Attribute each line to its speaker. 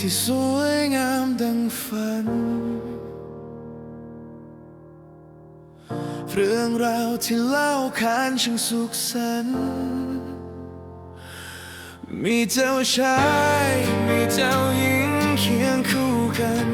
Speaker 1: ที่สวยงามดังฝัน เรื่องราวที่เล่าขานช่างสุขสันต์มีเจ้าชาย มีเจ้าหญิงเคียงคู่กัน